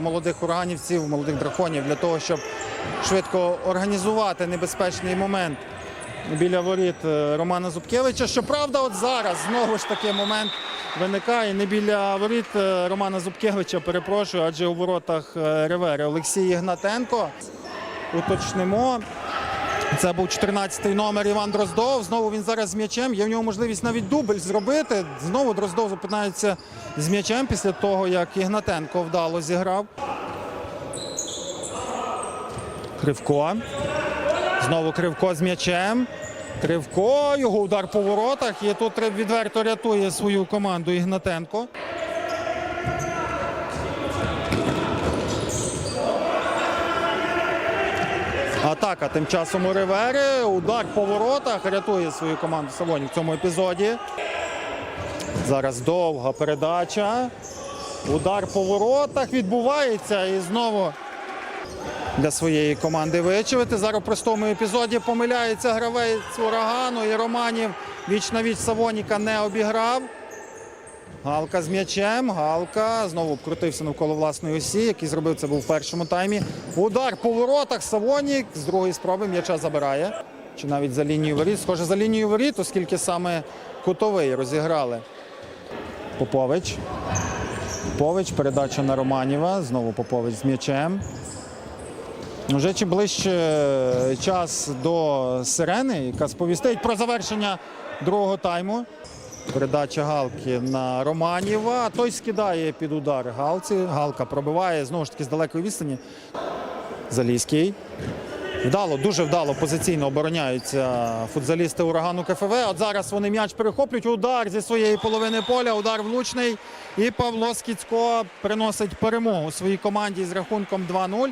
молодих ураганівців, молодих драконів для того, щоб швидко організувати небезпечний момент біля воріт е, Романа Зубкевича. Щоправда, от зараз знову ж таки момент виникає не біля воріт е, Романа Зубкевича, перепрошую, адже у воротах е, Ревери Олексій Ігнатенко. Уточнимо. Це був 14-й номер Іван Дроздов. Знову він зараз з м'ячем. Є в нього можливість навіть дубль зробити. Знову Дроздов зупинається з м'ячем після того, як Ігнатенко вдало зіграв. Кривко. Знову Кривко з м'ячем. Кривко, його удар по воротах. І тут відверто рятує свою команду Ігнатенко. Атака тим часом у Ривери. Удар по воротах рятує свою команду Савонів в цьому епізоді. Зараз довга передача. Удар по воротах відбувається і знову для своєї команди вичавити. Зараз в простому епізоді помиляється гравець урагану і Романів віч на віч Савоніка не обіграв. Галка з м'ячем. Галка знову обкрутився навколо власної осі, який зробив це був в першому таймі. Удар по воротах. Савонік з другої спроби м'яча забирає. Чи навіть за лінією воріт. Схоже, за лінією воріт, оскільки саме кутовий розіграли. Попович. Попович, передача на Романіва. Знову Попович з м'ячем. Вже чи ближче час до сирени, яка сповістить про завершення другого тайму. Передача Галки на Романіва. Той скидає під удар Галці. Галка пробиває знову ж таки з далекої відстані. Залізький. Вдало, дуже вдало позиційно обороняються футзалісти урагану КФВ. От зараз вони м'яч перехоплюють. Удар зі своєї половини поля, удар влучний. І Павло Скіцько приносить перемогу своїй команді з рахунком 2-0.